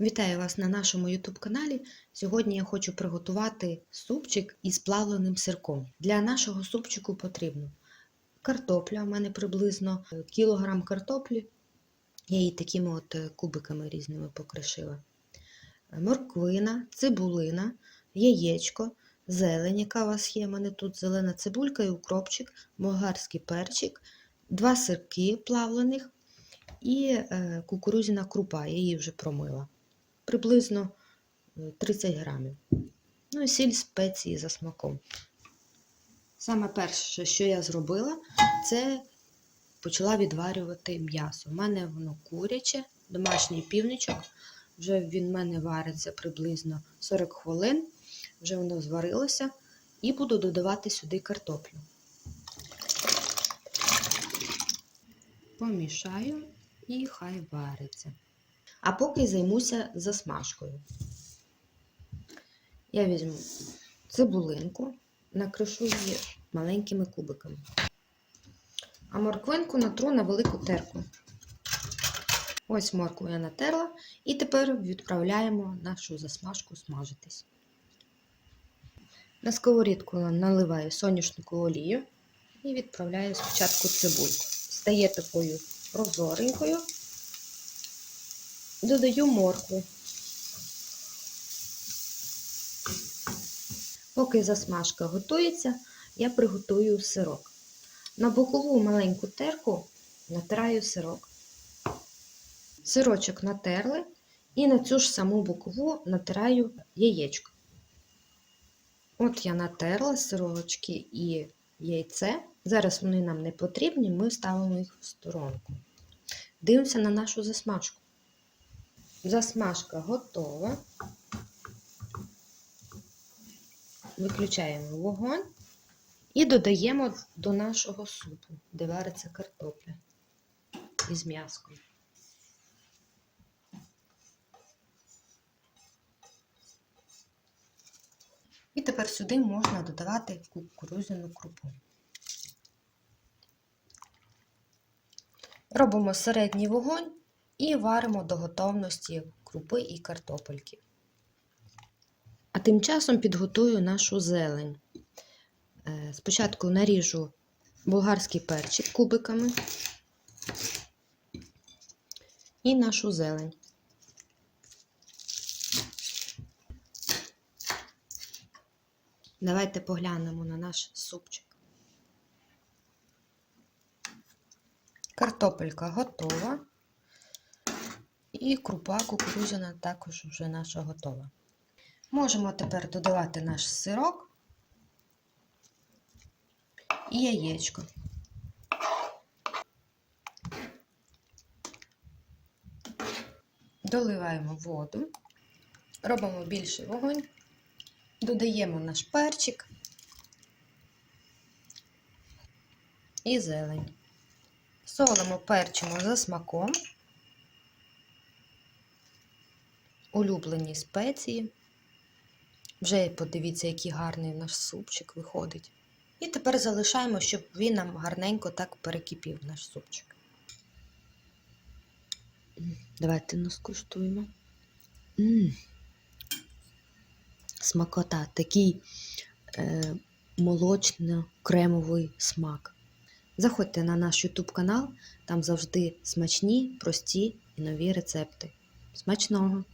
Вітаю вас на нашому YouTube каналі. Сьогодні я хочу приготувати супчик із плавленим сирком. Для нашого супчику потрібно картопля, у мене приблизно е, кілограм картоплі. Я її такими от е, кубиками різними покришила. Е, Морквина, цибулина, яєчко, зелень, яка у вас є. У мене тут зелена цибулька і укропчик, болгарський перчик, два сирки плавлених і кукурузяна крупа, я її вже промила. Приблизно е, 30 грамів. Ну і сіль спеції за смаком. Саме перше, що я зробила, це почала відварювати м'ясо. У мене воно куряче, домашній півничок. Вже він в мене вариться приблизно 40 хвилин. Вже воно зварилося. І буду додавати сюди картоплю. Помішаю і хай вариться. А поки займуся засмажкою. Я візьму цибулинку, накришу її маленькими кубиками. А морквинку натру на велику терку. Ось моркву я натерла. І тепер відправляємо нашу засмажку смажитись. На сковорідку наливаю соняшнику олію і відправляю спочатку цибульку. Стає такою прозоренькою. Додаю моркву. Поки засмажка готується, я приготую сирок. На бокову маленьку терку натираю сирок. Сирочок натерли і на цю ж саму бокову натираю яєчко. От я натерла сирочки і яйце. Зараз вони нам не потрібні, ми ставимо їх в сторонку. Дивимося на нашу засмажку. Засмажка готова. Виключаємо вогонь і додаємо до нашого супу, де вариться картопля із м'яском. І тепер сюди можна додавати кукурудзяну крупу. Робимо середній вогонь і варимо до готовності крупи і картопельки. А тим часом підготую нашу зелень. Е, Спочатку наріжу болгарський перчик кубиками і нашу зелень. Давайте поглянемо на наш супчик. Картопелька готова. І крупа кукурудзяна також вже наша готова. Можемо тепер додавати наш сирок і яєчко. Доливаємо воду, робимо більший вогонь, додаємо наш перчик і зелень. Солимо, перчимо за смаком, улюблені спеції. Вже подивіться, який гарний наш супчик виходить. І тепер залишаємо, щоб він нам гарненько так перекипів наш супчик. Давайте нас куштуємо. Смакота, такий е, молочно-кремовий смак. Заходьте на наш YouTube канал, там завжди смачні, прості і нові рецепти. Смачного!